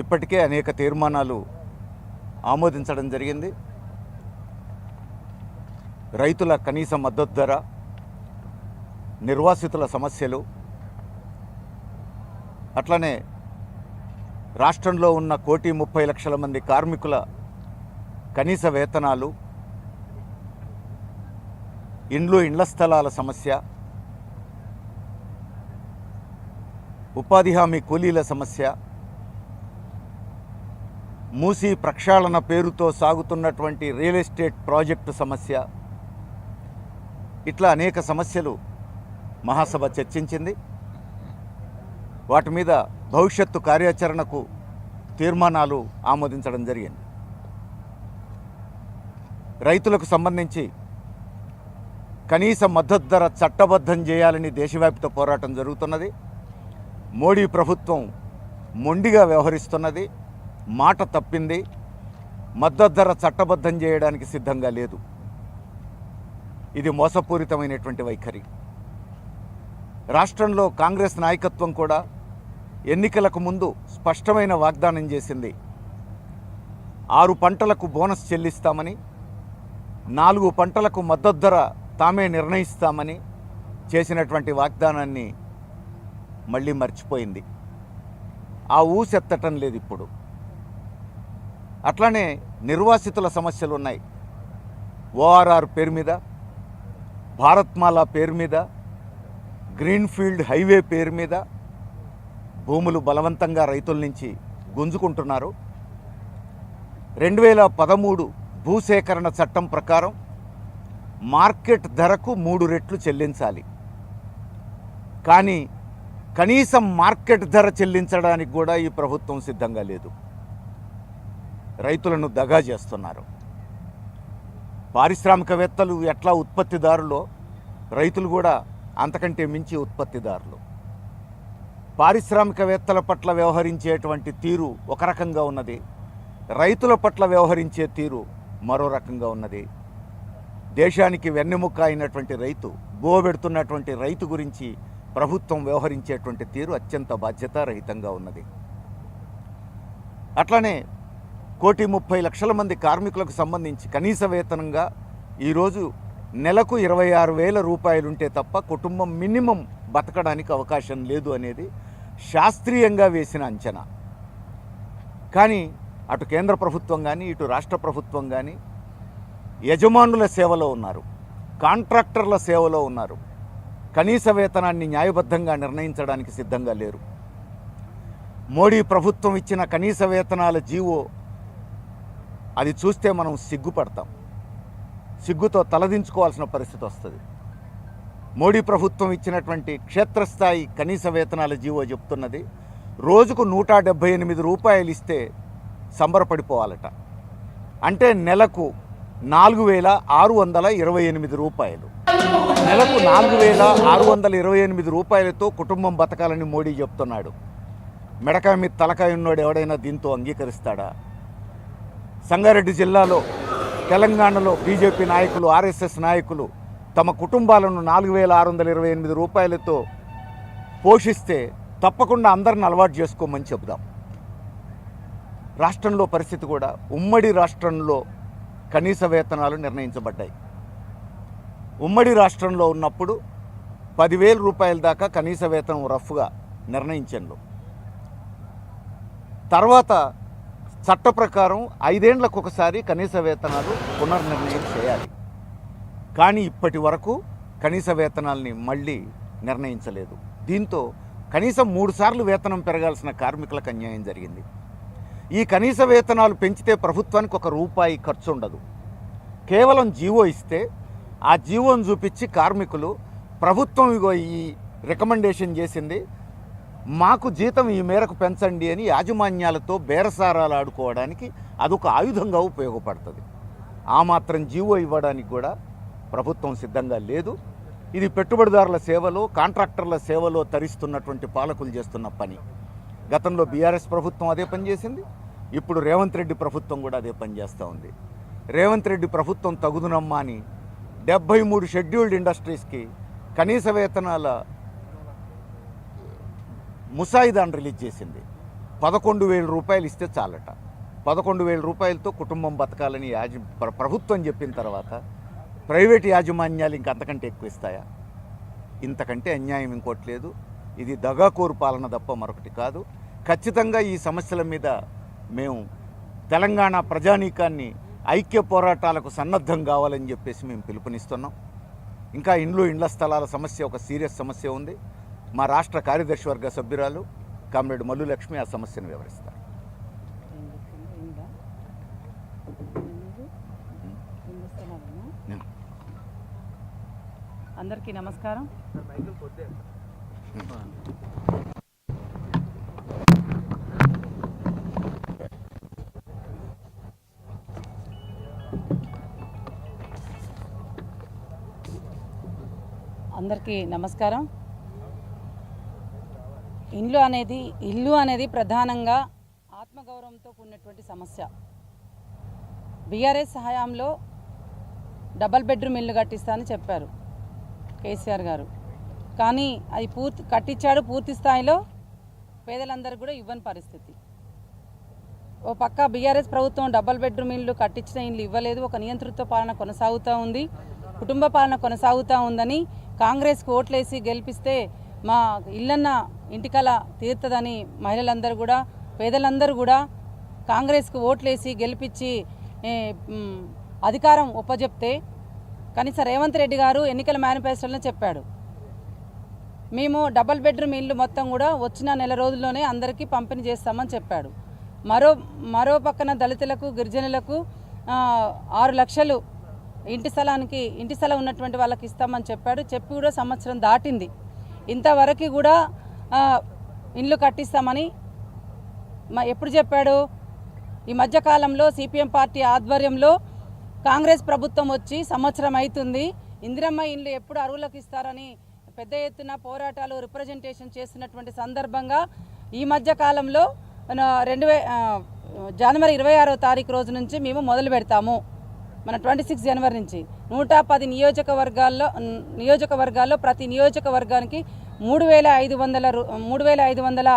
ఇప్పటికే అనేక తీర్మానాలు ఆమోదించడం జరిగింది. రైతుల కనీస మద్దతు ధర నిర్వాసితుల సమస్యలు అట్లనే రాష్ట్రంలో ఉన్న కోటి ముప్పై లక్షల మంది కార్మికుల కనీస వేతనాలు ఇండ్లు ఇండ్ల స్థలాల సమస్య ఉపాధి హామీ కూలీల సమస్య మూసి ప్రక్షాళన పేరుతో సాగుతున్నటువంటి రియల్ ఎస్టేట్ ప్రాజెక్టు సమస్య. ఇట్లా అనేక సమస్యలు మహాసభ చర్చించింది. వాటి మీద భవిష్యత్తు కార్యాచరణకు తీర్మానాలు ఆమోదించడం జరిగింది. రైతులకు సంబంధించి కనీస మద్దతు ధర చట్టబద్ధం చేయాలని దేశవ్యాప్త పోరాటం జరుగుతున్నది. మోడీ ప్రభుత్వం మొండిగా వ్యవహరిస్తున్నది. మాట తప్పింది మద్దతు ధర చట్టబద్ధం చేయడానికి సిద్ధంగా లేదు. ఇది మోసపూరితమైనటువంటి వైఖరి. రాష్ట్రంలో కాంగ్రెస్ నాయకత్వం కూడా ఎన్నికలకు ముందు స్పష్టమైన వాగ్దానం చేసింది ఆరు పంటలకు బోనస్ చెల్లిస్తామని నాలుగు పంటలకు మద్దతు ధర తామే నిర్ణయిస్తామని చేసినటువంటి వాగ్దానాన్ని మళ్ళీ మర్చిపోయింది. ఆ ఊసెత్తటం లేదు ఇప్పుడు. అట్లానే నిర్వాసితుల సమస్యలు ఉన్నాయి. ఓఆర్ఆర్ పేరు మీద భారత్మాల పేరు మీద గ్రీన్ఫీల్డ్ హైవే పేరు మీద భూములు బలవంతంగా రైతుల నుంచి గుంజుకుంటున్నారు. రెండు వేల పదమూడు భూసేకరణ చట్టం ప్రకారం మార్కెట్ ధరకు మూడు రెట్లు చెల్లించాలి. కానీ కనీసం మార్కెట్ ధర చెల్లించడానికి కూడా ఈ ప్రభుత్వం సిద్ధంగా లేదు. రైతులను దగా చేస్తున్నారు. పారిశ్రామికవేత్తలు ఎట్లా ఉత్పత్తిదారులో రైతులు కూడా అంతకంటే మించి ఉత్పత్తిదారులు. పారిశ్రామికవేత్తల పట్ల వ్యవహరించేటువంటి తీరు ఒక రకంగా ఉన్నది. రైతుల పట్ల వ్యవహరించే తీరు మరో రకంగా ఉన్నది. దేశానికి వెన్నెముక్క అయినటువంటి రైతు బోబెడుతున్నటువంటి రైతు గురించి ప్రభుత్వం వ్యవహరించేటువంటి తీరు అత్యంత బాధ్యతారహితంగా ఉన్నది. అట్లనే కోటి ముప్పై లక్షల మంది కార్మికులకు సంబంధించి కనీస వేతనంగా ఈరోజు నెలకు ఇరవై ఆరు వేల రూపాయలుంటే తప్ప కుటుంబం మినిమం బతకడానికి అవకాశం లేదు అనేది శాస్త్రీయంగా వేసిన అంచనా. కానీ అటు కేంద్ర ప్రభుత్వం కానీ ఇటు రాష్ట్ర ప్రభుత్వం కానీ యజమానుల సేవలో ఉన్నారు కాంట్రాక్టర్ల సేవలో ఉన్నారు కనీస వేతనాన్ని న్యాయబద్ధంగా నిర్ణయించడానికి సిద్ధంగా లేరు. మోడీ ప్రభుత్వం ఇచ్చిన కనీస వేతనాల జీవో అది చూస్తే మనం సిగ్గుపడతాం. సిగ్గుతో తలదించుకోవాల్సిన పరిస్థితి వస్తుంది. మోడీ ప్రభుత్వం ఇచ్చినటువంటి క్షేత్రస్థాయి కనీస వేతనాల జీవో చెప్తున్నది. రోజుకు నూట డెబ్భై ఎనిమిది రూపాయలు ఇస్తే సంబరపడిపోవాలట. అంటే నెలకు నాలుగు వేల ఆరు వందల ఇరవై ఎనిమిది రూపాయలు. నెలకు నాలుగు వేల ఆరు వందల ఇరవై ఎనిమిది రూపాయలతో కుటుంబం బతకాలని మోడీ చెప్తున్నాడు. మెడకాయ మీద తలకాయ ఉన్నోడు ఎవడైనా దీంతో అంగీకరిస్తాడా? సంగారెడ్డి జిల్లాలో తెలంగాణలో బీజేపీ నాయకులు ఆర్ఎస్ఎస్ నాయకులు తమ కుటుంబాలను నాలుగు వేల ఆరు వందల ఇరవై ఎనిమిది రూపాయలతో పోషిస్తే తప్పకుండా అందరిని అలవాటు చేసుకోమని చెబుదాం. రాష్ట్రంలో పరిస్థితి కూడా ఉమ్మడి రాష్ట్రంలో కనీస వేతనాలు నిర్ణయించబడ్డాయి. ఉమ్మడి రాష్ట్రంలో ఉన్నప్పుడు పదివేల రూపాయల దాకా కనీస వేతనం రఫ్గా నిర్ణయించండు తర్వాత చట్ట ప్రకారం ఐదేండ్లకు ఒకసారి కనీస వేతనాలు పునర్నిర్ణయం చేయాలి. కానీ ఇప్పటి వరకు కనీస వేతనాల్ని మళ్ళీ నిర్ణయించలేదు. దీంతో కనీసం మూడు సార్లు వేతనం పెరగాల్సిన కార్మికులకు అన్యాయం జరిగింది. ఈ కనీస వేతనాలు పెంచితే ప్రభుత్వానికి ఒక రూపాయి ఖర్చు ఉండదు కేవలం జీవో ఇస్తే ఆ జీవోను చూపించి కార్మికులు ప్రభుత్వం ఇగో ఈ రికమెండేషన్ చేసింది మాకు జీతం ఈ మేరకు పెంచండి అని యాజమాన్యాలతో బేరసారాలు ఆడుకోవడానికి అదొక ఆయుధంగా ఉపయోగపడుతుంది. ఆ మాత్రం జీవో ఇవ్వడానికి కూడా ప్రభుత్వం సిద్ధంగా లేదు. ఇది పెట్టుబడిదారుల సేవలో కాంట్రాక్టర్ల సేవలో తరిస్తున్నటువంటి పాలకులు చేస్తున్న పని. గతంలో బీఆర్ఎస్ ప్రభుత్వం అదే పని చేసింది. ఇప్పుడు రేవంత్ రెడ్డి ప్రభుత్వం కూడా అదే పనిచేస్తూ ఉంది. రేవంత్ రెడ్డి ప్రభుత్వం తగుదునమ్మా అని డెబ్బై మూడు షెడ్యూల్డ్ ఇండస్ట్రీస్కి కనీస వేతనాల ముసాయిదాను రిలీజ్ చేసింది. పదకొండు వేల రూపాయలు ఇస్తే చాలట. పదకొండు వేల రూపాయలతో కుటుంబం బతకాలని యాజ ప్రభుత్వం చెప్పిన తర్వాత ప్రైవేట్ యాజమాన్యాలు ఇంక అంతకంటే ఎక్కువ ఇస్తాయా? ఇంతకంటే అన్యాయం ఇంకోటి లేదు. ఇది దగాకోరు పాలన తప్ప మరొకటి కాదు. ఖచ్చితంగా ఈ సమస్యల మీద మేము తెలంగాణ ప్రజానీకాన్ని ఐక్య పోరాటాలకు సన్నద్ధం కావాలని చెప్పేసి మేము పిలుపునిస్తున్నాం. ఇంకా ఇండ్లు ఇండ్ల స్థలాల సమస్య ఒక సీరియస్ సమస్య ఉంది. మా రాష్ట్ర కార్యదర్శి వర్గ సభ్యురాలు కామ్రేడ్ మల్లు లక్ష్మి ఆ సమస్యను వివరిస్తారు. అందరికీ నమస్కారం. అందరికీ నమస్కారం. ఇల్లు అనేది ఇల్లు అనేది ప్రధానంగా ఆత్మగౌరవంతో కూడినటువంటి సమస్య. బీఆర్ఎస్ హయాంలో డబల్ బెడ్రూమ్ ఇల్లు కట్టిస్తా అని చెప్పారు కేసీఆర్ గారు. కానీ అది పూర్తి కట్టించాడు పూర్తి స్థాయిలో పేదలందరూ కూడా ఇవ్వని పరిస్థితి. ఓ పక్క బీఆర్ఎస్ ప్రభుత్వం డబల్ బెడ్రూమ్ ఇల్లు కట్టించిన ఇల్లు ఇవ్వలేదు ఒక నియంతృత్వ పాలన కొనసాగుతూ ఉంది కుటుంబ పాలన కొనసాగుతూ ఉందని కాంగ్రెస్కు ఓట్లేసి గెలిపిస్తే మా ఇల్లన్న ఇంటికల తీర్తదని మహిళలందరూ కూడా పేదలందరూ కూడా కాంగ్రెస్కు ఓట్లేసి గెలిపించి అధికారం ఒప్పజెప్తే కనీసం రేవంత్ రెడ్డి గారు ఎన్నికల మేనిఫెస్టోలో చెప్పాడు. మేము డబల్ బెడ్రూమ్ ఇల్లు మొత్తం కూడా వచ్చిన నెల రోజుల్లోనే అందరికీ పంపిణీ చేస్తామని చెప్పాడు. మరో మరో పక్కన దళితులకు గిరిజనులకు ఆరు లక్షలు ఇంటి స్థలానికి ఇంటి స్థలం ఉన్నటువంటి వాళ్ళకి ఇస్తామని చెప్పాడు. చెప్పి కూడా సంవత్సరం దాటింది. ఇంతవరకు కూడా ఇండ్లు కట్టిస్తామని మా ఎప్పుడు చెప్పాడు? ఈ మధ్యకాలంలో సిపిఎం పార్టీ ఆధ్వర్యంలో కాంగ్రెస్ ప్రభుత్వం వచ్చి సంవత్సరం అవుతుంది. ఇందిరమ్మ ఇండ్లు ఎప్పుడు అరువులకు ఇస్తారని పెద్ద ఎత్తున పోరాటాలు రిప్రజెంటేషన్ చేస్తున్నటువంటి సందర్భంగా ఈ మధ్యకాలంలో రెండు జనవరి ఇరవై ఆరో తారీఖు రోజు నుంచి మేము మొదలు పెడతాము. మన ట్వంటీ సిక్స్ జనవరి నుంచి నూట పది నియోజకవర్గాల్లో నియోజకవర్గాల్లో ప్రతి నియోజకవర్గానికి మూడు వేల ఐదు వందల రు- మూడు వేల ఐదు వందల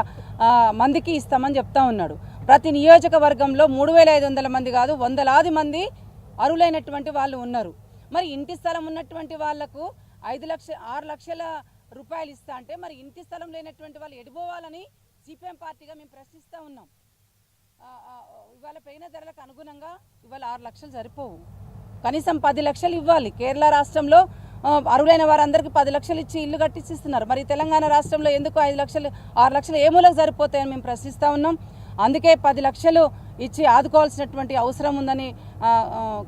మందికి ఇస్తామని చెప్తా ఉన్నాడు. ప్రతి నియోజకవర్గంలో మూడు వేల ఐదు వందల మంది కాదు వందలాది మంది అరువులైనటువంటి వాళ్ళు ఉన్నారు. మరి ఇంటి స్థలం ఉన్నటువంటి వాళ్ళకు ఐదు లక్ష ఆరు లక్షల రూపాయలు ఇస్తా అంటే మరి ఇంటి స్థలం లేనటువంటి వాళ్ళు ఎడిపోవాలని సిపిఎం పార్టీగా మేము ప్రశ్నిస్తూ ఉన్నాం. ఇవాళ పైన ధరలకు అనుగుణంగా ఇవాళ ఆరు లక్షలు సరిపోవు. కనీసం పది లక్షలు ఇవ్వాలి. కేరళ రాష్ట్రంలో అరువులైన వారందరికీ పది లక్షలు ఇచ్చి ఇల్లు కట్టించిస్తున్నారు మరి తెలంగాణ రాష్ట్రంలో ఎందుకు ఐదు లక్షలు ఆరు లక్షలు ఏ మూలకు సరిపోతాయని మేము ప్రశ్నిస్తూ ఉన్నాం. అందుకే పది లక్షలు ఇచ్చి ఆదుకోవాల్సినటువంటి అవసరం ఉందని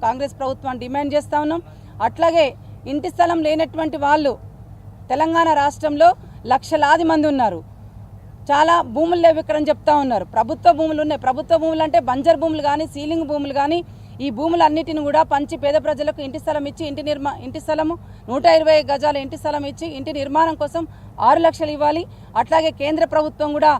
కాంగ్రెస్ ప్రభుత్వాన్ని డిమాండ్ చేస్తూ ఉన్నాం. అట్లాగే ఇంటి స్థలం లేనటువంటి వాళ్ళు తెలంగాణ రాష్ట్రంలో లక్షలాది మంది ఉన్నారు. చాలా భూములు లేవు ఇక్కడ అని చెప్తా ఉన్నారు. ప్రభుత్వ భూములు ఉన్నాయి. ప్రభుత్వ భూములు అంటే బంజర్ భూములు కానీ సీలింగ్ భూములు కానీ ఈ భూములన్నిటిని కూడా పంచి పేద ప్రజలకు ఇంటి స్థలం ఇచ్చి ఇంటి నిర్మా ఇంటి స్థలము నూట ఇరవై గజాల ఇంటి స్థలం ఇచ్చి ఇంటి నిర్మాణం కోసం ఆరు లక్షలు ఇవ్వాలి. అట్లాగే కేంద్ర ప్రభుత్వం కూడా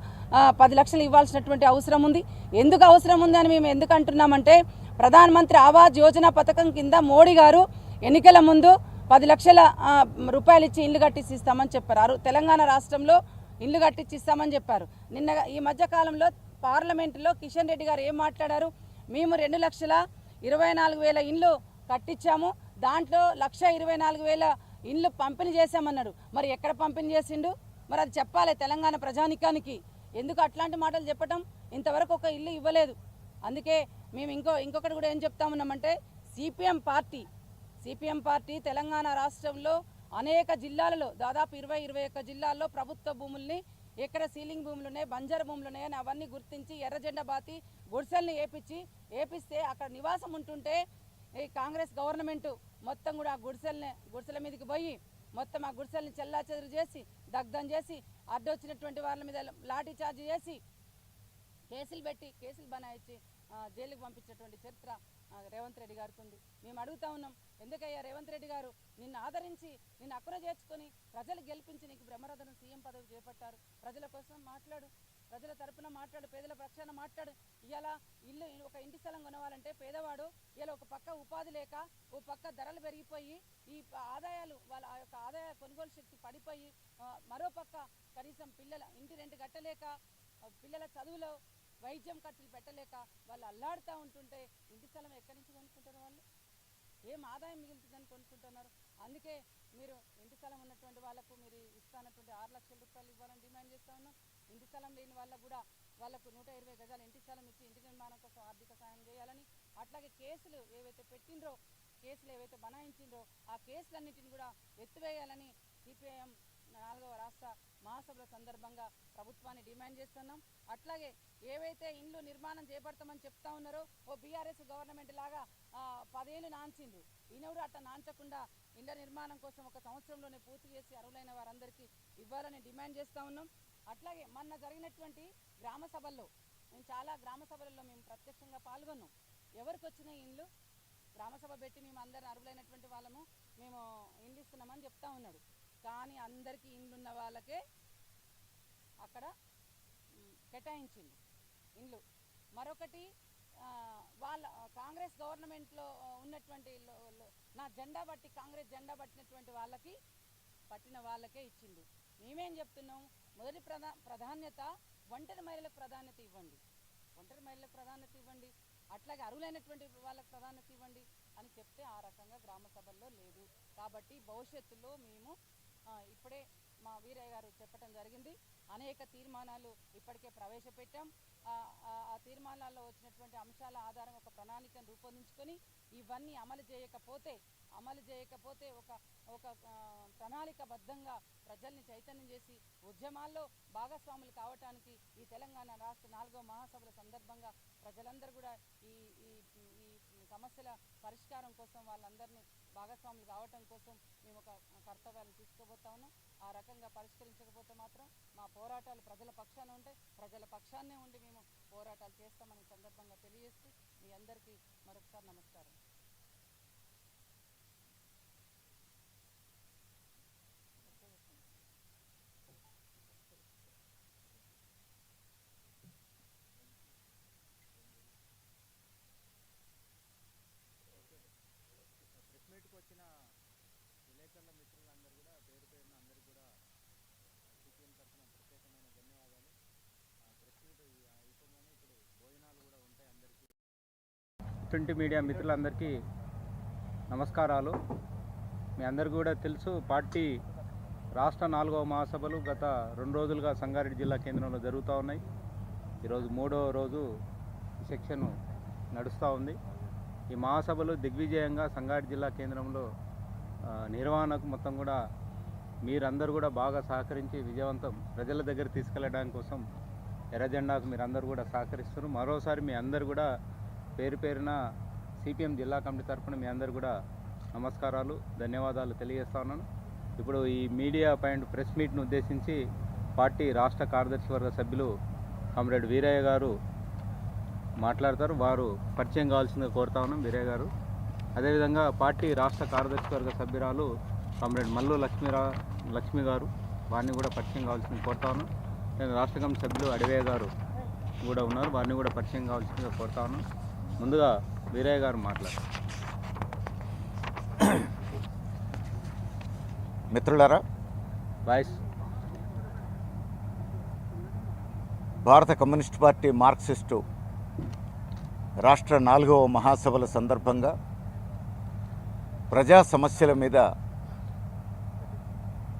పది లక్షలు ఇవ్వాల్సినటువంటి అవసరం ఉంది. ఎందుకు అవసరం ఉంది అని మేము ఎందుకు అంటున్నామంటే ప్రధానమంత్రి ఆవాజ్ యోజన పథకం కింద మోడీ గారు ఎన్నికల ముందు పది లక్షల రూపాయలు ఇచ్చి ఇల్లు కట్టించి ఇస్తామని చెప్పారు. తెలంగాణ రాష్ట్రంలో ఇల్లు కట్టించిస్తామని చెప్పారు. నిన్న ఈ మధ్య కాలంలో పార్లమెంటులో కిషన్ రెడ్డి గారు ఏం మాట్లాడారు? మేము రెండు లక్షల ఇరవై నాలుగు వేల ఇండ్లు కట్టించాము దాంట్లో లక్ష ఇరవై నాలుగు వేల ఇండ్లు పంపిణీ చేశామన్నాడు. మరి ఎక్కడ పంపిణీ చేసిండు? మరి అది చెప్పాలి తెలంగాణ ప్రజానికానికి. ఎందుకు అట్లాంటి మాటలు చెప్పటం? ఇంతవరకు ఒక ఇల్లు ఇవ్వలేదు. అందుకే మేము ఇంకో ఇంకొకటి కూడా ఏం చెప్తా ఉన్నామంటే CPM party CPM party Telangana రాష్ట్రంలో అనేక జిల్లాలలో దాదాపు ఇరవై ఇరవై ఒక్క జిల్లాల్లో ప్రభుత్వ భూముల్ని ఎక్కడ సీలింగ్ భూములు ఉన్నాయి బంజర్ భూములు ఉన్నాయని అవన్నీ గుర్తించి ఎర్రజెండ బాతి గుడిసెల్ని ఏపించి ఏపిస్తే అక్కడ నివాసం ఉంటుంటే ఈ కాంగ్రెస్ గవర్నమెంట్ మొత్తం కూడా ఆ గుడిసెల్ని గుడిసెల మీదకి పోయి మొత్తం ఆ గుడిసెల్ని చెల్లాచెదురు చేసి దగ్ధం చేసి అడ్డొచ్చినటువంటి వాళ్ళ మీద లాఠీ చార్జ్ చేసి కేసులు పెట్టి కేసులు బనాయించి ఆ, జైలుకి పంపించేటువంటి చరిత్ర రేవంత్ రెడ్డి గారికి ఉంది మేము అడుగుతా ఉన్నాం ఎందుకయ్యా రేవంత్ రెడ్డి గారు? నిన్ను ఆదరించి నిన్ను అక్కున చేర్చుకొని ప్రజలు గెలిపించి నీకు బ్రహ్మరథను సీఎం పదవి చేపట్టారు. ప్రజల కోసం మాట్లాడు. ప్రజల తరపున మాట్లాడు పేదల పక్షాన మాట్లాడు. ఇలా ఇల్లు ఒక ఇంటి స్థలం కొనవాలంటే పేదవాడు ఇలా ఒక పక్క ఉపాధి లేక ఓ పక్క ధరలు పెరిగిపోయి ఈ ఆదాయాలు వాళ్ళ ఆ యొక్క ఆదాయ కొనుగోలు శక్తి పడిపోయి మరో పక్క కనీసం పిల్లల ఇంటి రెంట్ కట్టలేక పిల్లల చదువులో వైద్యం ఖర్చులు పెట్టలేక వాళ్ళు అల్లాడుతూ ఉంటుంటే ఇంటి స్థలం ఎక్కడి నుంచి కొనుక్కుంటారు వాళ్ళు? ఏం ఆదాయం మిగులుతుందని కొనుక్కుంటున్నారు? అందుకే మీరు ఇంటి స్థలం ఉన్నటువంటి వాళ్ళకు మీరు ఇస్తానటువంటి ఆరు లక్షల రూపాయలు ఇవ్వాలని డిమాండ్ చేస్తా ఉన్నాం. ఇంటి స్థలం లేని వాళ్ళకు కూడా వాళ్ళకు నూట ఇరవై గజాలు ఇంటి స్థలం ఇచ్చి ఇంటి నిర్మాణం కోసం ఆర్థిక సాయం చేయాలని అట్లాగే కేసులు ఏవైతే పెట్టిండ్రో కేసులు ఏవైతే బనాయించిండ్రో ఆ కేసులన్నింటిని కూడా ఎత్తివేయాలని సిపిఐఎం నాలుగవ రాష్ట్ర మహాసభల సందర్భంగా ప్రభుత్వాన్ని డిమాండ్ చేస్తున్నాం. అట్లాగే ఏవైతే ఇండ్లు నిర్మాణం చేపడతామని చెప్తా ఉన్నారో ఓ బీఆర్ఎస్ గవర్నమెంట్ లాగా పదేళ్ళు నాంచింది ఈయనెవరు అట్లా నాంచకుండా ఇండ్ల నిర్మాణం కోసం ఒక సంవత్సరంలోనే పూర్తి చేసి అర్హులైన వారందరికీ ఇవ్వాలని డిమాండ్ చేస్తా ఉన్నాం. అట్లాగే మొన్న జరిగినటువంటి గ్రామ సభల్లో మేము చాలా గ్రామ సభలలో మేము ప్రత్యక్షంగా పాల్గొన్నాం. ఎవరికి వచ్చిన ఇండ్లు గ్రామ సభ పెట్టి మేము అందరు అర్హులైనటువంటి వాళ్ళము మేము ఇండ్లు ఇస్తున్నామని చెప్తా ఉన్నాడు కానీ అందరికీ ఇండ్లున్న వాళ్ళకే అక్కడ కేటాయించింది ఇండ్లు. మరొకటి వాళ్ళ కాంగ్రెస్ గవర్నమెంట్లో ఉన్నటువంటి నా జెండా బట్టి కాంగ్రెస్ జెండా పట్టినటువంటి వాళ్ళకి పట్టిన వాళ్ళకే ఇచ్చిండు మేమేం చెప్తున్నాం? మొదటి ప్రధా ప్రాధాన్యత ఒంటరి మహిళలకు ప్రాధాన్యత ఇవ్వండి. ఒంటరి మహిళలకు ప్రాధాన్యత ఇవ్వండి. అట్లాగే అరువులైనటువంటి వాళ్ళకి ప్రాధాన్యత ఇవ్వండి అని చెప్తే ఆ రకంగా గ్రామ సభల్లో లేదు. కాబట్టి భవిష్యత్తులో మేము ఇప్పుడే మా వీరయ్య గారు చెప్పడం జరిగింది. అనేక తీర్మానాలు ఇప్పటికే ప్రవేశపెట్టాం. ఆ, తీర్మానాల్లో వచ్చినటువంటి అంశాల ఆధారం ఒక ప్రణాళికను రూపొందించుకొని ఇవన్నీ అమలు చేయకపోతే అమలు చేయకపోతే ఒక ఒక ప్రణాళికబద్ధంగా ప్రజల్ని చైతన్యం చేసి ఉద్యమాల్లో భాగస్వాములు కావటానికి ఈ తెలంగాణ రాష్ట్ర నాలుగో మహాసభల సందర్భంగా ప్రజలందరూ కూడా ఈ ఈ సమస్యల పరిష్కారం కోసం వాళ్ళందరినీ భాగస్వాములు కావటం కోసం మేము ఒక కర్తవ్యాన్ని తీసుకోబోతా ఉన్నాం. ఆ రకంగా పరిష్కరించకపోతే మాత్రం మా పోరాటాలు ప్రజల పక్షాన ఉంటాయి ప్రజల పక్షాన్నే ఉండి మేము పోరాటాలు చేస్తామని సందర్భంగా తెలియజేస్తూ మీ అందరికీ మరొకసారి నమస్కారం ప్రెస్ మీట్కి వచ్చిన విలేకరుల మిత్రులందరూ కూడా పేరు పేరున అందరికీ కూడా సిపిఎం తరఫున ప్రత్యేకమైన ధన్యవాదాలు ఆ ప్రెస్ మీట్ ఈ- అయిపోగానే ఇప్పుడు భోజనాలు కూడా ఉంటాయి అందరికీ ప్రింట్ మీడియా మిత్రులందరికీ నమస్కారాలు. మీ అందరికీ కూడా తెలుసు పార్టీ రాష్ట్ర నాలుగవ మహాసభలు గత రెండు రోజులుగా సంగారెడ్డి జిల్లా కేంద్రంలో జరుగుతూ ఉన్నాయి. ఈరోజు మూడో రోజు సెక్షన్ నడుస్తూ ఉంది. ఈ మహాసభలు దిగ్విజయంగా సంగారెడ్డి జిల్లా కేంద్రంలో నిర్వహణకు మొత్తం కూడా మీరందరూ కూడా బాగా సహకరించి విజయవంతం ప్రజల దగ్గర తీసుకెళ్ళడానికి కోసం ఎర్రజెండాకు మీరందరూ కూడా సహకరిస్తున్నారు. మరోసారి మీ అందరు కూడా పేరు పేరున సిపిఎం జిల్లా కమిటీ తరఫున మీ అందరు కూడా నమస్కారాలు ధన్యవాదాలు తెలియజేస్తా ఉన్నాను. ఇప్పుడు ఈ మీడియా పాయింట్ ప్రెస్ మీట్ను ఉద్దేశించి పార్టీ రాష్ట్ర కార్యదర్శి వర్గ సభ్యులు కామ్రేడ్ వీరయ్య గారు మాట్లాడతారు. వారు పరిచయం కావాల్సిందిగా కోరుతా ఉన్నాం వీరయ్య గారు. అదేవిధంగా పార్టీ రాష్ట్ర కార్యదర్శి వర్గ సభ్యురాలు కామ్రేడ్ మల్లు లక్ష్మీరా లక్ష్మి గారు వారిని కూడా పరిచయం కావాల్సింది కోరుతా ఉన్నాం. నేను రాష్ట్ర కమిటీ సభ్యులు అడివే గారు కూడా ఉన్నారు. వారిని కూడా పరిచయం కావాల్సిందిగా కోరుతా ఉన్నాం. ముందుగా వీరయ్య గారు మాట్లాడారు మిత్రులారా వాయిస్ భారత కమ్యూనిస్ట్ పార్టీ మార్క్సిస్టు రాష్ట్ర నాలుగవ మహాసభల సందర్భంగా ప్రజా సమస్యల మీద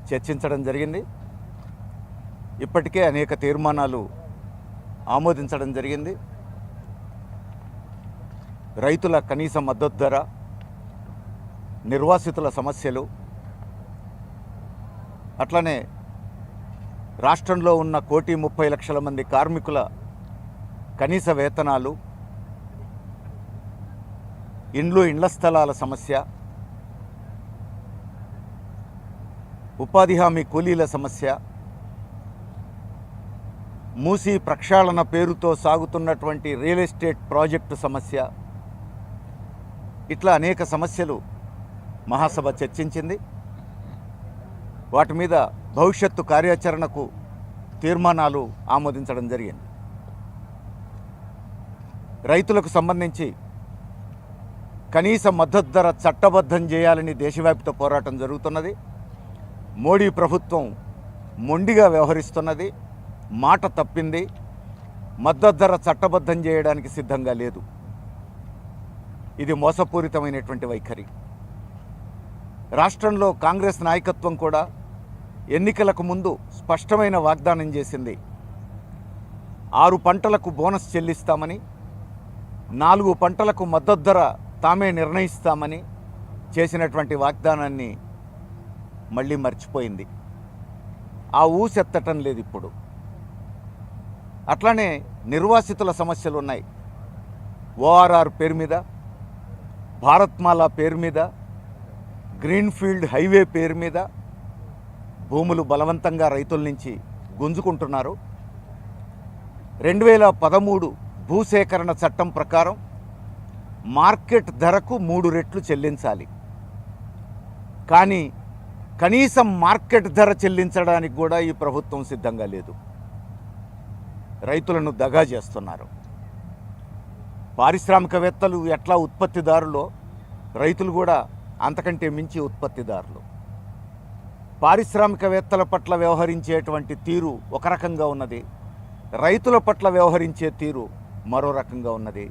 చర్చించడం జరిగింది. ఇప్పటికే అనేక తీర్మానాలు ఆమోదించడం జరిగింది. రైతుల కనీస మద్దతు ధర నిర్వాసితుల సమస్యలు అట్లనే రాష్ట్రంలో ఉన్న కోటి ముప్పై లక్షల మంది కార్మికుల కనీస వేతనాలు ఇండ్లు ఇండ్ల స్థలాల సమస్య ఉపాధి హామీ కూలీల సమస్య మూసీ ప్రక్షాళన పేరుతో సాగుతున్నటువంటి రియల్ ఎస్టేట్ ప్రాజెక్టు సమస్య ఇట్లా అనేక సమస్యలు మహాసభ చర్చించింది. వాటి మీద భవిష్యత్తు కార్యాచరణకు తీర్మానాలు ఆమోదించడం జరిగింది. రైతులకు సంబంధించి కనీస మద్దతు ధర చట్టబద్ధం చేయాలని దేశవ్యాప్త పోరాటం జరుగుతున్నది. మోడీ ప్రభుత్వం మొండిగా వ్యవహరిస్తున్నది. మాట తప్పింది. మద్దతు ధర చట్టబద్ధం చేయడానికి సిద్ధంగా లేదు. ఇది మోసపూరితమైనటువంటి వైఖరి. రాష్ట్రంలో కాంగ్రెస్ నాయకత్వం కూడా ఎన్నికలకు ముందు స్పష్టమైన వాగ్దానం చేసింది. ఆరు పంటలకు బోనస్ చెల్లిస్తామని నాలుగు పంటలకు మద్దతు ధర తామే నిర్ణయిస్తామని చేసినటువంటి వాగ్దానాన్ని మళ్ళీ మర్చిపోయింది. ఆ ఊసెత్తటం లేదు ఇప్పుడు. అట్లానే నిర్వాసితుల సమస్యలు ఉన్నాయి. ఓఆర్ఆర్ పేరు మీద భారత్మాల పేరు మీద గ్రీన్ఫీల్డ్ హైవే పేరు మీద భూములు బలవంతంగా రైతుల నుంచి గుంజుకుంటున్నారు. రెండు వేల పదమూడు భూసేకరణ చట్టం ప్రకారం మార్కెట్ ధరకు మూడు రెట్లు చెల్లించాలి. కానీ కనీసం మార్కెట్ ధర చెల్లించడానికి కూడా ఈ ప్రభుత్వం సిద్ధంగా లేదు. రైతులను దగా చేస్తున్నారు. పారిశ్రామికవేత్తలు ఎట్లా ఉత్పత్తిదారులో రైతులు కూడా అంతకంటే మించి ఉత్పత్తిదారులు. పారిశ్రామికవేత్తల పట్ల వ్యవహరించేటువంటి తీరు ఒక రకంగా ఉన్నది. రైతుల పట్ల వ్యవహరించే తీరు మరో రకంగా ఉన్నది.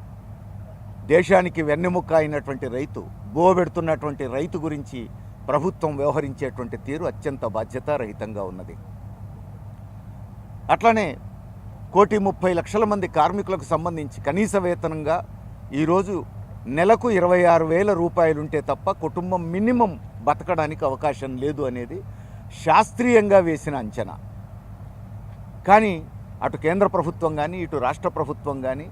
దేశానికి వెన్నెముక్క అయినటువంటి రైతు బోబెడుతున్నటువంటి రైతు గురించి ప్రభుత్వం వ్యవహరించేటువంటి తీరు అత్యంత బాధ్యతారహితంగా ఉన్నది. అట్లనే కోటి ముప్పై లక్షల మంది కార్మికులకు సంబంధించి కనీస వేతనంగా ఈరోజు నెలకు ఇరవై ఆరు వేల రూపాయలు ఉంటే తప్ప కుటుంబం మినిమం బతకడానికి అవకాశం లేదు అనేది శాస్త్రీయంగా వేసిన అంచనా. కానీ అటు కేంద్ర ప్రభుత్వం కానీ ఇటు రాష్ట్ర ప్రభుత్వం కానీ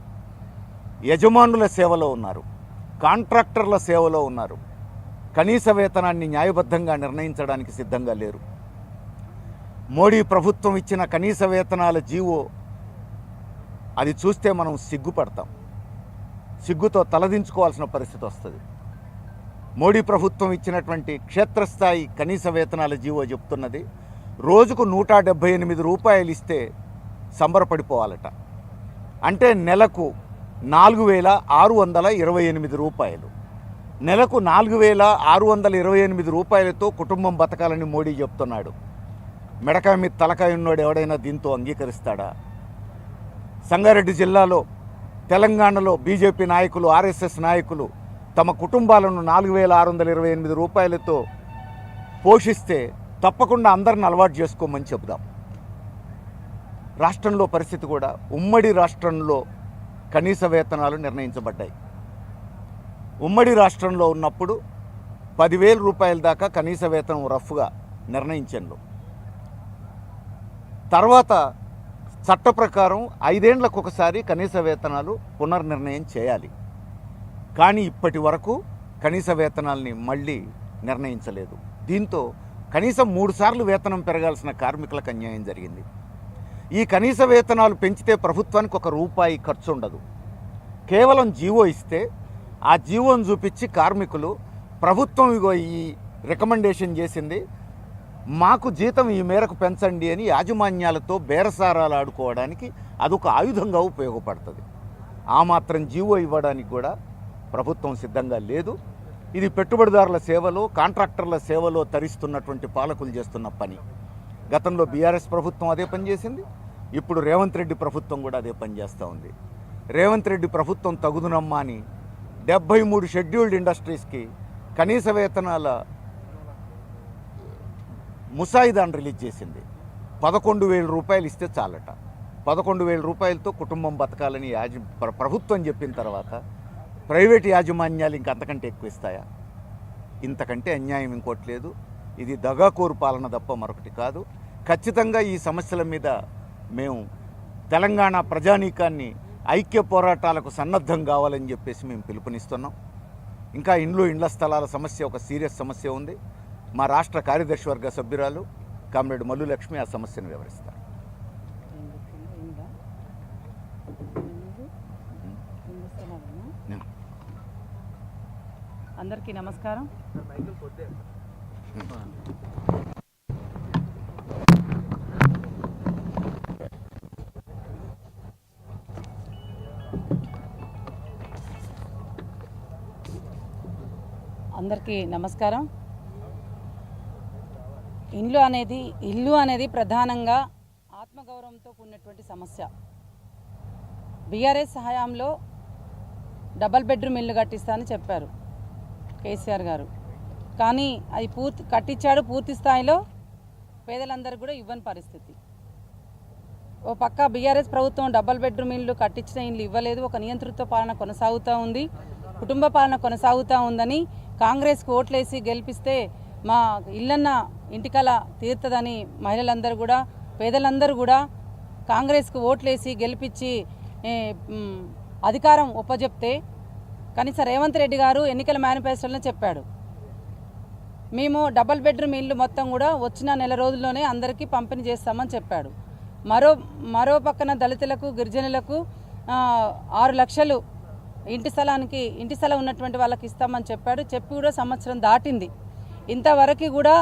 యజమానుల సేవలో ఉన్నారు కాంట్రాక్టర్ల సేవలో ఉన్నారు. కనీస వేతనాన్ని న్యాయబద్ధంగా నిర్ణయించడానికి సిద్ధంగా లేరు. మోడీ ప్రభుత్వం ఇచ్చిన కనీస వేతనాల జీవో అది చూస్తే మనం సిగ్గుపడతాం. సిగ్గుతో తలదించుకోవాల్సిన పరిస్థితి వస్తుంది. మోడీ ప్రభుత్వం ఇచ్చినటువంటి క్షేత్రస్థాయి కనీస వేతనాల జీవో చెప్తున్నది. రోజుకు నూట డెబ్భై ఎనిమిది రూపాయలు ఇస్తే సంబరపడిపోవాలట. అంటే నెలకు నాలుగు వేల ఆరు వందల ఇరవై ఎనిమిది రూపాయలు. నెలకు నాలుగు వేల ఆరు వందల ఇరవై ఎనిమిది రూపాయలతో కుటుంబం బతకాలని మోడీ చెప్తున్నాడు. మెడకాయ మీద తలకాయ ఉన్నోడు ఎవడైనా దీంతో అంగీకరిస్తాడా? సంగారెడ్డి జిల్లాలో తెలంగాణలో బీజేపీ నాయకులు ఆర్ఎస్ఎస్ నాయకులు తమ కుటుంబాలను నాలుగు వేల ఆరు వందల ఇరవై ఎనిమిది రూపాయలతో పోషిస్తే తప్పకుండా అందరిని అలవాటు చేసుకోమని చెబుదాం. రాష్ట్రంలో పరిస్థితి కూడా ఉమ్మడి రాష్ట్రంలో కనీస వేతనాలు నిర్ణయించబడ్డాయి. ఉమ్మడి రాష్ట్రంలో ఉన్నప్పుడు పదివేల రూపాయల దాకా కనీస వేతనం రఫ్గా నిర్ణయించాను. తర్వాత చట్ట ప్రకారం ఐదేండ్లకు ఒకసారి కనీస వేతనాలు పునర్నిర్ణయం చేయాలి. కానీ ఇప్పటి వరకు కనీస వేతనాల్ని మళ్ళీ నిర్ణయించలేదు. దీంతో కనీసం మూడుసార్లు వేతనం పెరగాల్సిన కార్మికులకు అన్యాయం జరిగింది. ఈ కనీస వేతనాలు పెంచితే ప్రభుత్వానికి ఒక రూపాయి ఖర్చు ఉండదు. కేవలం జీవో ఇస్తే ఆ జీవోను చూపించి కార్మికులు ప్రభుత్వం ఇగో ఈ రికమెండేషన్ చేసింది మాకు జీతం ఈ మేరకు పెంచండి అని యాజమాన్యాలతో బేరసారాలు ఆడుకోవడానికి అదొక ఆయుధంగా ఉపయోగపడుతుంది. ఆ మాత్రం జీవో ఇవ్వడానికి కూడా ప్రభుత్వం సిద్ధంగా లేదు. ఇది పెట్టుబడిదారుల సేవలో కాంట్రాక్టర్ల సేవలో తరిస్తున్నటువంటి పాలకులు చేస్తున్న పని. గతంలో బీఆర్ఎస్ ప్రభుత్వం అదే పని చేసింది. ఇప్పుడు రేవంత్ రెడ్డి ప్రభుత్వం కూడా అదే పనిచేస్తూ ఉంది. రేవంత్ రెడ్డి ప్రభుత్వం తగుదునమ్మా అని డెబ్బై మూడు షెడ్యూల్డ్ ఇండస్ట్రీస్కి కనీస వేతనాల ముసాయిదాను రిలీజ్ చేసింది. పదకొండు వేల రూపాయలు ఇస్తే చాలట. పదకొండు వేల రూపాయలతో కుటుంబం బతకాలని యాజ ప్రభుత్వం చెప్పిన తర్వాత ప్రైవేట్ యాజమాన్యాలు ఇంక అంతకంటే ఎక్కువ ఇస్తాయా? ఇంతకంటే అన్యాయం ఇంకోటి లేదు. ఇది దగాకోరు పాలన తప్ప మరొకటి కాదు. ఖచ్చితంగా ఈ సమస్యల మీద మేము తెలంగాణ ప్రజానీకాన్ని ఐక్య పోరాటాలకు సన్నద్ధం కావాలని చెప్పేసి మేము పిలుపునిస్తున్నాం. ఇంకా ఇండ్లు ఇండ్ల స్థలాల సమస్య ఒక సీరియస్ సమస్య ఉంది. మా రాష్ట్ర కార్యదర్శి వర్గ సభ్యురాలు కామ్రేడ్ మల్లు లక్ష్మి ఆ సమస్యను వివరిస్తారు. అందరికీ నమస్కారం. అందరికీ నమస్కారం. ఇల్లు అనేది ఇల్లు అనేది ప్రధానంగా ఆత్మగౌరవంతో కూడినటువంటి సమస్య. బీఆర్ఎస్ హయాంలో డబల్ బెడ్రూమ్ ఇల్లు కట్టిస్తానని చెప్పారు కేసీఆర్ గారు. కానీ అది పూర్తి కట్టించాడు పూర్తి స్థాయిలో పేదలందరికీ కూడా ఇవ్వని పరిస్థితి. ఓ పక్క బీఆర్ఎస్ ప్రభుత్వం డబల్ బెడ్రూమ్ ఇల్లు కట్టించిన ఇల్లు ఇవ్వలేదు ఒక నియంతృత్వ పాలన కొనసాగుతూ ఉంది కుటుంబ పాలన కొనసాగుతూ ఉందని కాంగ్రెస్కు ఓట్లేసి గెలిపిస్తే మా ఇల్లన్న ఇంటికల తీరుతుందని మహిళలందరూ కూడా పేదలందరూ కూడా కాంగ్రెస్కు ఓట్లేసి గెలిపించి అధికారం ఒప్పజెప్తే కనీసం రేవంత్ రెడ్డి గారు ఎన్నికల మేనిఫెస్టోలో చెప్పాడు. మేము డబల్ బెడ్రూమ్ ఇల్లు మొత్తం కూడా వచ్చిన నెల రోజుల్లోనే అందరికీ పంపిణీ చేస్తామని చెప్పాడు. మరో మరో పక్కన దళితులకు గిరిజనులకు ఆరు లక్షలు ఇంటి స్థలానికి ఇంటి స్థలం ఉన్నటువంటి వాళ్ళకి ఇస్తామని చెప్పాడు. చెప్పి కూడా సంవత్సరం దాటింది. ఇంతవరకు కూడా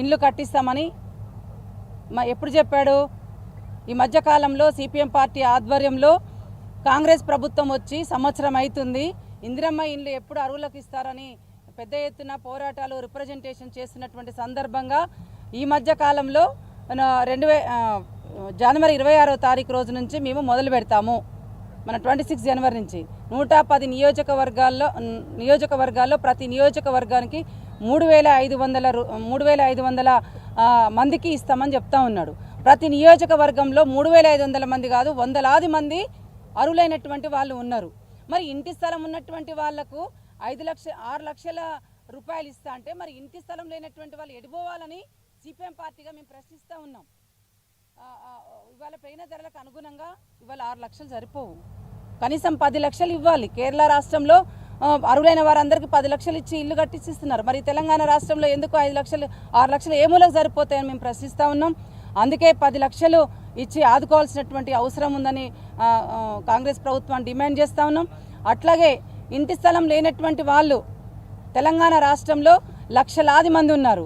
ఇండ్లు కట్టిస్తామని ఎప్పుడు చెప్పాడు? ఈ మధ్యకాలంలో సిపిఎం పార్టీ ఆధ్వర్యంలో కాంగ్రెస్ ప్రభుత్వం వచ్చి సంవత్సరం అవుతుంది. ఇందిరమ్మ ఇండ్లు ఎప్పుడు అరువులకు ఇస్తారని పెద్ద ఎత్తున పోరాటాలు రిప్రజెంటేషన్ చేస్తున్నటువంటి సందర్భంగా ఈ మధ్య కాలంలో రెండు వే జనవరి ఇరవై ఆరో తారీఖు రోజు నుంచి మేము మొదలు పెడతాము. మన ట్వంటీ సిక్స్ జనవరి నుంచి నూట పది నియోజకవర్గాల్లో నియోజకవర్గాల్లో ప్రతి నియోజకవర్గానికి మూడు వేల ఐదు వందల రు- మూడు వేల ఐదు వందల మందికి ఇస్తామని చెప్తా ఉన్నాడు. ప్రతి నియోజకవర్గంలో మూడు వేల ఐదు వందల మంది కాదు వందలాది మంది అరువులైనటువంటి వాళ్ళు ఉన్నారు. మరి ఇంటి స్థలం ఉన్నటువంటి వాళ్ళకు ఐదు లక్ష ఆరు లక్షల రూపాయలు ఇస్తా అంటే మరి ఇంటి స్థలం లేనటువంటి వాళ్ళు ఎడిపోవాలని సిపిఎం పార్టీగా మేము ప్రశ్నిస్తూ ఉన్నాం. ఇవాళ పెరిగిన ధరలకు అనుగుణంగా ఇవాళ ఆరు లక్షలు సరిపోవు. కనీసం పది లక్షలు ఇవ్వాలి. కేరళ రాష్ట్రంలో అరువులైన వారందరికీ పది లక్షలు ఇచ్చి ఇల్లు కట్టించిస్తున్నారు. మరి తెలంగాణ రాష్ట్రంలో ఎందుకు ఐదు లక్షలు ఆరు లక్షలు ఏ మూలకు సరిపోతాయని మేము ప్రశ్నిస్తూ ఉన్నాం. అందుకే పది లక్షలు ఇచ్చి ఆదుకోవాల్సినటువంటి అవసరం ఉందని కాంగ్రెస్ ప్రభుత్వాన్ని డిమాండ్ చేస్తూ ఉన్నాం. అట్లాగే ఇంటి స్థలం లేనటువంటి వాళ్ళు తెలంగాణ రాష్ట్రంలో లక్షలాది మంది ఉన్నారు.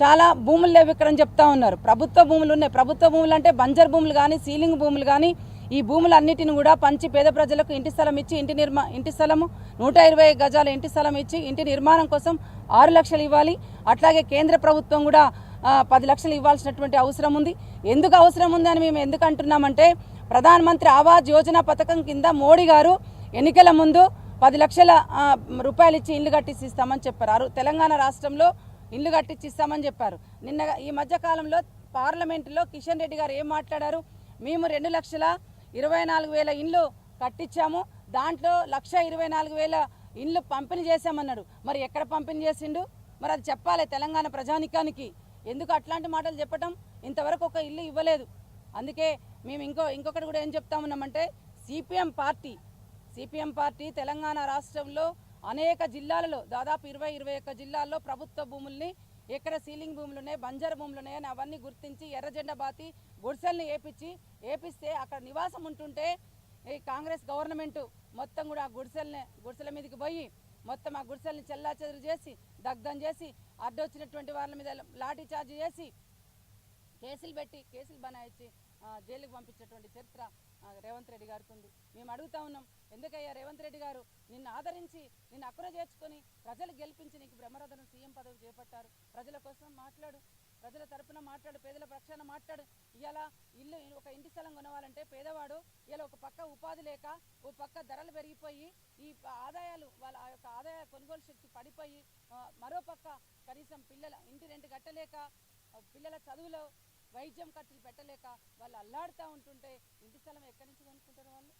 చాలా భూములు లేవు ఇక్కడ అని చెప్తా ఉన్నారు. ప్రభుత్వ భూములు ఉన్నాయి. ప్రభుత్వ భూములు అంటే బంజర్ భూములు కానీ సీలింగ్ భూములు కానీ ఈ భూములన్నిటిని కూడా పంచి పేద ప్రజలకు ఇంటి స్థలం ఇచ్చి ఇంటి నిర్మా ఇంటి స్థలము నూట ఇరవై గజాల ఇంటి స్థలం ఇచ్చి ఇంటి నిర్మాణం కోసం ఆరు లక్షలు ఇవ్వాలి. అట్లాగే కేంద్ర ప్రభుత్వం కూడా పది లక్షలు ఇవ్వాల్సినటువంటి అవసరం ఉంది. ఎందుకు అవసరం ఉంది అని మేము ఎందుకు అంటున్నామంటే ప్రధానమంత్రి ఆవాజ్ యోజన పథకం కింద మోడీ గారు ఎన్నికల ముందు పది లక్షల రూపాయలు ఇచ్చి ఇల్లు కట్టించి ఇస్తామని చెప్పారు. తెలంగాణ రాష్ట్రంలో ఇల్లు కట్టించి ఇస్తామని చెప్పారు. నిన్న ఈ మధ్య కాలంలో పార్లమెంటులో కిషన్ రెడ్డి గారు ఏం మాట్లాడారు? మేము రెండు లక్షల ఇరవై నాలుగు వేల ఇండ్లు కట్టించాము. దాంట్లో లక్ష ఇరవై నాలుగు వేల ఇండ్లు పంపిణీ చేశామన్నాడు. మరి ఎక్కడ పంపిణీ చేసిండు? మరి అది చెప్పాలి తెలంగాణ ప్రజానికానికి. ఎందుకు అట్లాంటి మాటలు చెప్పటం? ఇంతవరకు ఒక ఇల్లు ఇవ్వలేదు. అందుకే మేము ఇంకో ఇంకొకటి కూడా ఏం చెప్తా ఉన్నామంటే CPM party CPM party Telangana రాష్ట్రంలో అనేక జిల్లాలలో దాదాపు ఇరవై ఇరవై ఒక్క జిల్లాల్లో ప్రభుత్వ భూముల్ని ఎక్కడ సీలింగ్ భూములు ఉన్నాయి బంజర్ భూములు ఉన్నాయని అవన్నీ గుర్తించి ఎర్రజెండ బాతి గుడిసెల్ని ఏపించి ఏపిస్తే అక్కడ నివాసం ఉంటుంటే ఈ కాంగ్రెస్ గవర్నమెంట్ మొత్తం కూడా ఆ గుడిసెల్ని గుడిసెల మీదకి పోయి మొత్తం ఆ గుడిసెల్ని చెల్లా చేసి దగ్ధం చేసి అడ్డొచ్చినటువంటి వాళ్ళ మీద లాఠీ చార్జ్ చేసి కేసులు పెట్టి కేసులు బనాయించి జైలుకు పంపించేటువంటి చరిత్ర రేవంత్ రెడ్డి గారికి ఉంది. మేము అడుగుతా ఉన్నాం ఎందుకయ్యా రేవంత్ రెడ్డి గారు నిన్ను ఆదరించి నిన్ను అక్కున చేర్చుకొని ప్రజలు గెలిపించి నీకు బ్రహ్మరథను సీఎం పదవి చేపట్టారు. ప్రజల కోసం మాట్లాడు ప్రజల తరపున మాట్లాడు పేదల పక్షాన మాట్లాడు. ఇలా ఇల్లు ఒక ఇంటి స్థలం కొనవాలంటే పేదవాడు ఇలా ఒక పక్క ఉపాధి లేక ఓ పక్క ధరలు పెరిగిపోయి ఈ ఆదాయాలు వాళ్ళ ఆ యొక్క ఆదాయ కొనుగోలు శక్తి పడిపోయి మరో పక్క కనీసం పిల్లల ఇంటి రెంట్ కట్టలేక పిల్లల చదువులో వైద్యం ఖర్చులు పెట్టలేక వాళ్ళు అల్లాడుతూ ఉంటుంటే ఇంటి స్థలం ఎక్కడి నుంచి కొనుక్కుంటారు వాళ్ళు?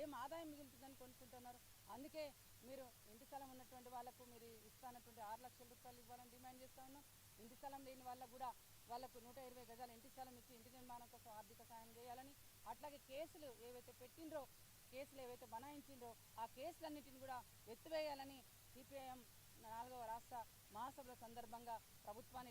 ఏం ఆదాయం మిగులుతుందని కొనుక్కుంటున్నారు? అందుకే మీరు ఇంటి స్థలం ఉన్నటువంటి వాళ్ళకు మీరు ఇస్తానటువంటి ఆరు లక్షల రూపాయలు ఇవ్వాలని డిమాండ్ చేస్తూ ఉన్నాం. ఇంటి స్థలం లేని వాళ్ళకు కూడా వాళ్ళకు నూట ఇరవై గజాల ఇంటి స్థలం ఇచ్చి ఇంటి నిర్మాణం కోసం ఆర్థిక సాయం చేయాలని అట్లాగే కేసులు ఏవైతే పెట్టిండ్రో కేసులు ఏవైతే బనాయించిండ్రో ఆ కేసులన్నింటిని కూడా ఎత్తివేయాలని సిపిఐఎం నాలుగవ రాష్ట్ర మహాసభల సందర్భంగా ప్రభుత్వాన్ని